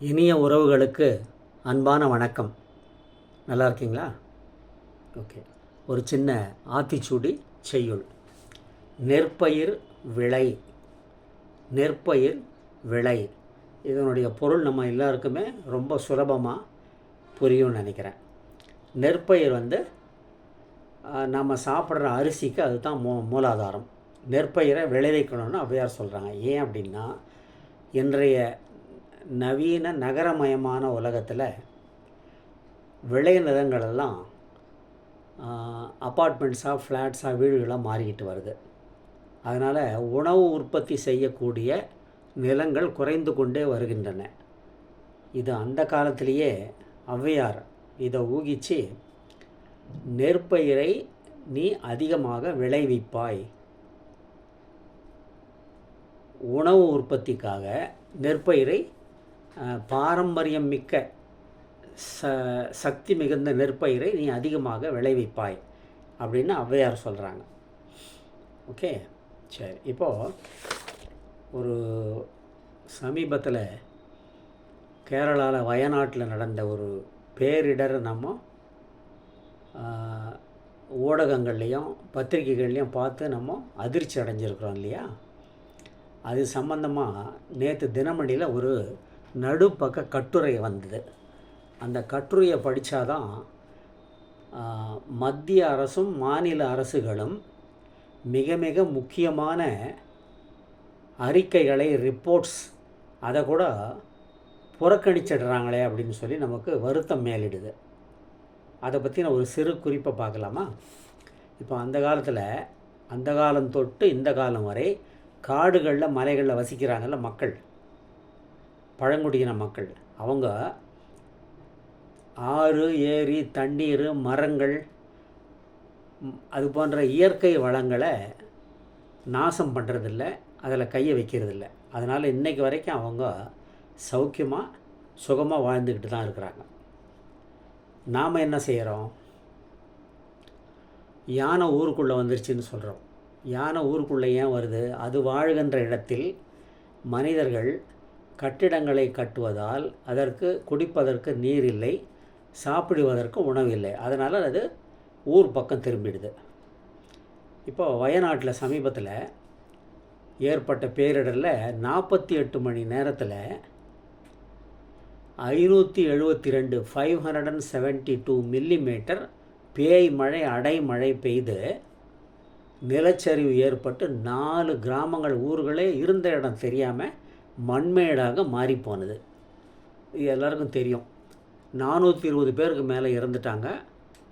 இனிய உறவுகளுக்கு அன்பான வணக்கம். நல்லா இருக்கீங்களா? ஓகே. ஒரு சின்ன ஆத்திச்சூடி செய்யுள். நெற்பயிர் விளை. நெற்பயிர் விளை. இதனுடைய பொருள் நம்ம எல்லாருக்குமே ரொம்ப சுலபமாக புரியும்னு நினைக்கிறேன். நெற்பயிர் வந்து நம்ம சாப்பிட்ற அரிசிக்கு அதுதான் மூ மூலாதாரம். நெற்பயிரை விளைவிக்கணும்னு அவ்வையார் சொல்கிறாங்க ஏன் அப்படின்னா இன்றைய நவீன நகரமயமான உலகத்தில் விளை நிலங்களெல்லாம் அப்பார்ட்மெண்ட்ஸாக ஃப்ளாட்ஸாக வீடுகளாக மாறிக்கிட்டு வருது. அதனால் உணவு உற்பத்தி செய்யக்கூடிய நிலங்கள் குறைந்து கொண்டே வருகின்றன. இது அந்த காலத்திலேயே ஔவையார் இதை ஊகிச்சு நெற்பயிரை நீ அதிகமாக விளைவிப்பாய். உணவு உற்பத்திக்காக நெற்பயிரை பாரம்பரியம் மிக்க ச சக்தி மிகுந்த நெற்பயிரை நீ அதிகமாக விளைவிப்பாய் அப்படின்னு ஔவையார் சொல்கிறாங்க ஓகே? சரி. இப்போது ஒரு சமீபத்தில் கேரளாவில் வயநாட்டில் நடந்த ஒரு பேரிடர் நம்ம ஊடகங்கள்லேயும் பத்திரிகைகள்லேயும் பார்த்து நம்ம அதிர்ச்சி அடைஞ்சிருக்கிறோம் இல்லையா? அது சம்பந்தமாக நேற்று தினமணியில் ஒரு நடுப்பக்க கட்டுரை வந்தது. அந்த கட்டுரையை படித்தாதான் மத்திய அரசும் மாநில அரசுகளும் மிக மிக முக்கியமான அறிக்கைகளை ரிப்போர்ட்ஸ் அதை கூட புறக்கணிச்சிடுறாங்களே அப்படின்னு சொல்லி நமக்கு வருத்தம் மேலிடுது. அதை பற்றி நான் ஒரு சிறு குறிப்பை பார்க்கலாமா? இப்போ அந்த காலத்தில் அந்த காலம் தொட்டு இந்த காலம் வரை காடுகளில் மலைகளில் வசிக்கிறாங்கல்ல மக்கள். பழங்குடியின மக்கள். அவங்க ஆறு ஏரி தண்ணீர் மரங்கள் அது போன்ற இயற்கை வளங்களை நாசம் பண்ணுறதில்ல அதில் கையை வைக்கிறதில்ல. அதனால் இன்றைக்கு வரைக்கும் அவங்க சௌக்கியமாக சுகமாக வாழ்ந்துக்கிட்டு தான் இருக்கிறாங்க. நாம் என்ன செய்கிறோம்? யானை ஊருக்குள்ளே வந்துருச்சுன்னு சொல்கிறோம். யானை ஊருக்குள்ளே ஏன் வருது? அது வாழ்கின்ற இடத்தில் மனிதர்கள் கட்டிடங்களை கட்டுவதால் அதற்கு குடிப்பதற்கு நீர் இல்லை சாப்பிடுவதற்கு உணவு இல்லை அதனால் அது ஊர் பக்கம் திரும்பிடுது. இப்போ வயநாட்டில் சமீபத்தில் ஏற்பட்ட பேரிடரில் நாற்பத்தி எட்டு மணி நேரத்தில் ஐநூற்றி எழுபத்தி ரெண்டு five hundred and seventy two millimetre பேய் மழை அடைமழை பெய்து நிலச்சரிவு ஏற்பட்டு நாலு கிராமங்கள் ஊர்களே இருந்த இடம் தெரியாமல் மண்மேடாக மாறிப்போனது. இது எல்லாருக்கும் தெரியும். நானூற்றி இருபது பேருக்கு மேலே இறந்துட்டாங்க.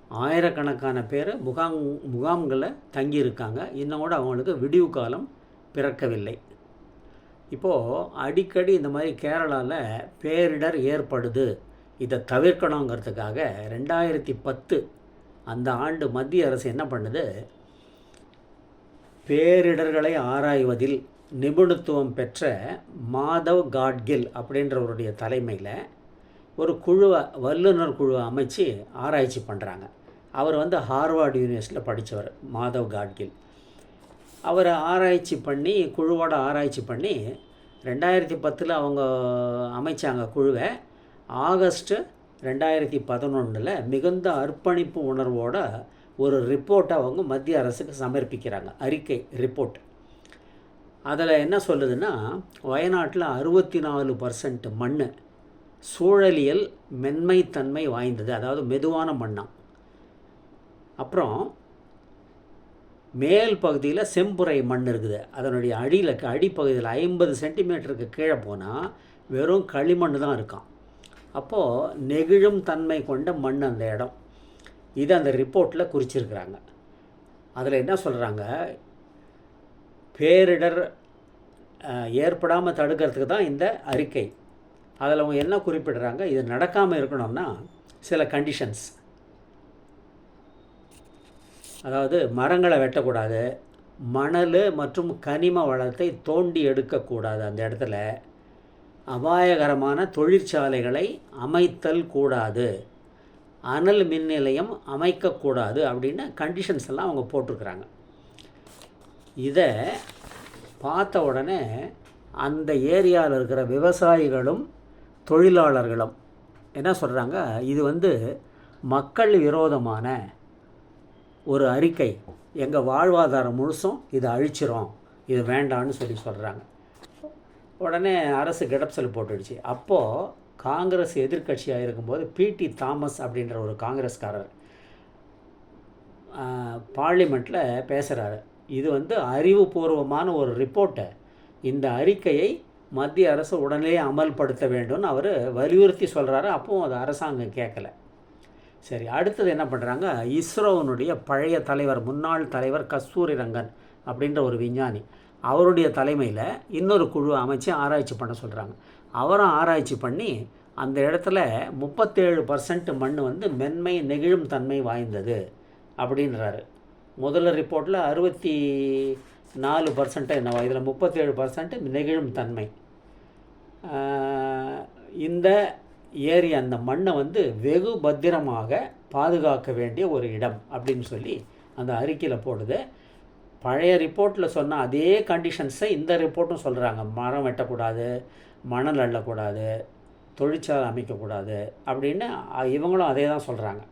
ஆயிரக்கணக்கான பேர் முகாம் முகாம்களில் தங்கியிருக்காங்க. இன்னும் கூட அவங்களுக்கு விடிவு காலம் பிறக்கவில்லை. இப்போது அடிக்கடி இந்த மாதிரி கேரளாவில் பேரிடர் ஏற்படுது. இதை தவிர்க்கணுங்கிறதுக்காக ரெண்டாயிரத்தி பத்து அந்த ஆண்டு மத்திய அரசு என்ன பண்ணுது? பேரிடர்களை ஆராய்வதில் நிபுணத்துவம் பெற்ற மாதவ் காட்கில் அப்படின்றவருடைய தலைமையில் ஒரு குழுவை வல்லுநர் குழுவை அமைச்சு ஆராய்ச்சி பண்ணுறாங்க அவர் வந்து ஹார்வார்டு யூனிவர்சிட்டியில் படித்தவர் மாதவ் காட்கில். அவரை ஆராய்ச்சி பண்ணி குழுவோட ஆராய்ச்சி பண்ணி ரெண்டாயிரத்தி பத்தில் அவங்க அமைச்சாங்க குழுவை. ஆகஸ்ட்டு ரெண்டாயிரத்தி பதினொன்றில் மிகுந்த அர்ப்பணிப்பு உணர்வோட ஒரு ரிப்போர்ட்டை அவங்க மத்திய அரசுக்கு சமர்ப்பிக்கிறாங்க. அறிக்கை ரிப்போர்ட். அதில் என்ன சொல்லுதுன்னா வயநாட்டில் அறுபத்தி நாலு பர்சன்ட் மண் சூழலியல் மென்மைத்தன்மை வாய்ந்தது. அதாவது மெதுவான மண்ணாம் அப்புறம் மேல் பகுதியில் செம்புரை மண் இருக்குது. அதனுடைய அடியில் அடிப்பகுதியில் ஐம்பது சென்டிமீட்டருக்கு கீழே போனால் வெறும் களிமண் தான் இருக்கான் அப்போது நெகிழும் தன்மை கொண்ட மண் அந்த இடம். இது அந்த ரிப்போர்ட்டில் குறிச்சிருக்கிறாங்க. அதில் என்ன சொல்கிறாங்க பேரிடர் ஏற்படாமல் தடுக்கிறதுக்கு தான் இந்த அறிக்கை. அதில் அவங்க என்ன குறிப்பிடுறாங்க? இது நடக்காமல் இருக்கணும்னா சில கண்டிஷன்ஸ் அதாவது மரங்களை வெட்டக்கூடாது மணல் மற்றும் கனிம வளத்தை தோண்டி எடுக்கக்கூடாது அந்த இடத்துல. அபாயகரமான தொழிற்சாலைகளை அமைத்தல் கூடாது. அனல் மின் நிலையம் அமைக்கக்கூடாது அப்படின்னு கண்டிஷன்ஸ் எல்லாம் அவங்க போட்டிருக்கிறாங்க. இதை பார்த்த உடனே அந்த ஏரியாவில் இருக்கிற விவசாயிகளும் தொழிலாளர்களும் என்ன சொல்கிறாங்க இது வந்து மக்கள் விரோதமான ஒரு அறிக்கை. எங்கள் வாழ்வாதாரம் முழுசும் இதை அழிச்சிரும். இது வேண்டான்னு சொல்லி சொல்கிறாங்க உடனே அரசு கிடப்சல் போட்டுடுச்சு. அப்போது காங்கிரஸ் எதிர்க்கட்சியாக இருக்கும்போது பிடி தாமஸ் அப்படின்ற ஒரு காங்கிரஸ்காரர் பார்லிமெண்ட்டில் பேசுகிறாரு இது வந்து அறிவுபூர்வமான ஒரு ரிப்போர்ட்டை. இந்த அறிக்கையை மத்திய அரசு உடனே அமல்படுத்த வேண்டும்னு அவர் வலியுறுத்தி சொல்கிறாரு அப்பவும் அது அரசாங்கம் கேட்கல. சரி அடுத்தது என்ன பண்ணுறாங்க இஸ்ரோவினுடைய பழைய தலைவர் முன்னாள் தலைவர் கஸ்தூரி ரங்கன் அப்படின்ற ஒரு விஞ்ஞானி. அவருடைய தலைமையில் இன்னொரு குழு அமைச்சு ஆராய்ச்சி பண்ண சொல்கிறாங்க அவரும் ஆராய்ச்சி பண்ணி அந்த இடத்துல முப்பத்தேழு பர்சன்ட் மண் வந்து மென்மை நெகிழும் தன்மை வாய்ந்தது அப்படின்றாரு. முதல்ல ரிப்போர்ட்டில் அறுபத்தி நாலு பர்சன்ட்டு என்னவா இதில் முப்பத்தேழு பர்சன்ட் நெகிழும் தன்மை. இந்த ஏரி அந்த மண்ணை வந்து வெகு பத்திரமாக பாதுகாக்க வேண்டிய ஒரு இடம் அப்படின்னு சொல்லி அந்த அறிக்கையில் போடுது. பழைய ரிப்போர்ட்டில் சொன்ன அதே கண்டிஷன்ஸை இந்த ரிப்போர்ட்டும் சொல்கிறாங்க மரம் வெட்டக்கூடாது மணல் அள்ளக்கூடாது தொழிற்சாலை அமைக்கக்கூடாது அப்படின்னு இவங்களும் அதே தான் சொல்கிறாங்க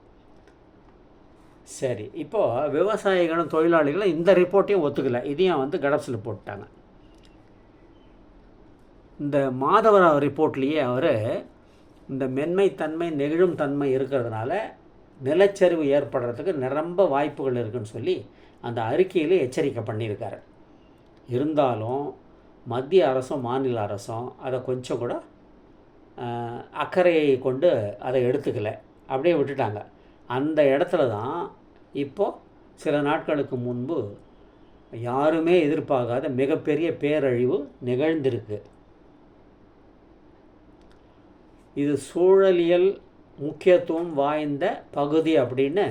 சரி. இப்போது விவசாயிகளும் தொழிலாளிகளும் இந்த ரிப்போர்ட்டையும் ஒத்துக்கலை. இதையும் வந்து கடப்ஸில் போட்டாங்க இந்த மாதவராவ் ரிப்போர்ட்லேயே அவர் இந்த மென்மை தன்மை நெகிழும் தன்மை இருக்கிறதுனால நிலச்சரிவு ஏற்படுறதுக்கு நிரம்ப வாய்ப்புகள் இருக்குன்னு சொல்லி அந்த அறிக்கையிலே எச்சரிக்கை பண்ணியிருக்காரு. இருந்தாலும் மத்திய அரசும் மாநில அரசும் அதை கொஞ்சம் கூட அக்கறையை கொண்டு அதை எடுத்துக்கலை. அப்படியே விட்டுட்டாங்க. அந்த இடத்துல தான் இப்போது சில நாட்களுக்கு முன்பு யாருமே எதிர்பார்க்காத மிகப்பெரிய பேரழிவு நிகழ்ந்திருக்கு. இது சூழலியல் முக்கியத்துவம் வாய்ந்த பகுதி அப்படின்னு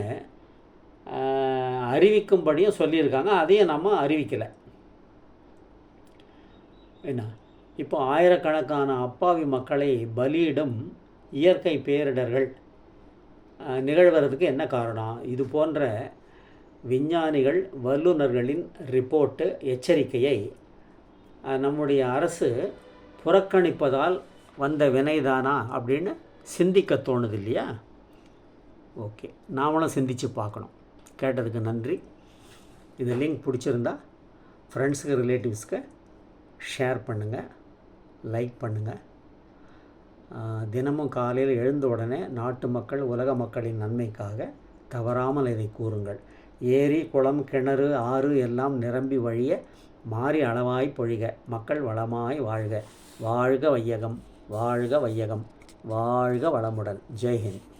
அறிவிக்கும்படியும் சொல்லியிருக்காங்க. அதையும் நம்ம அறிவிக்கலை. என்ன? இப்போ ஆயிரக்கணக்கான அப்பாவி மக்களை பலியிடும் இயற்கை பேரிடர்கள் நிகழ்வதற்கு என்ன காரணம்? இது போன்ற விஞ்ஞானிகள் வல்லுநர்களின் ரிப்போர்ட்டு எச்சரிக்கையை நம்முடைய அரசு புறக்கணிப்பதால் வந்த வினைதானா அப்படின்னு சிந்திக்க தோணுது இல்லையா ஓகே. நாமளும் சிந்திச்சு பார்க்கணும். கேட்டதுக்கு நன்றி. இந்த லிங்க் பிடிச்சிருந்தா ஃப்ரெண்ட்ஸுக்கு ரிலேட்டிவ்ஸ்க்கு ஷேர் பண்ணுங்கள் லைக் பண்ணுங்கள் தினமும் காலையில் எழுந்த உடனே நாட்டு மக்கள் உலக மக்களின் நன்மைக்காக தவறாமல் இதை கூறுங்கள். ஏரி குளம் கிணறு ஆறு எல்லாம் நிரம்பி வழிய மாறி அளவாய் பொழிக. மக்கள் வளமாய் வாழ்க. வாழ்க வையகம். வாழ்க வையகம். வாழ்க வளமுடன். ஜெய்ஹிந்த்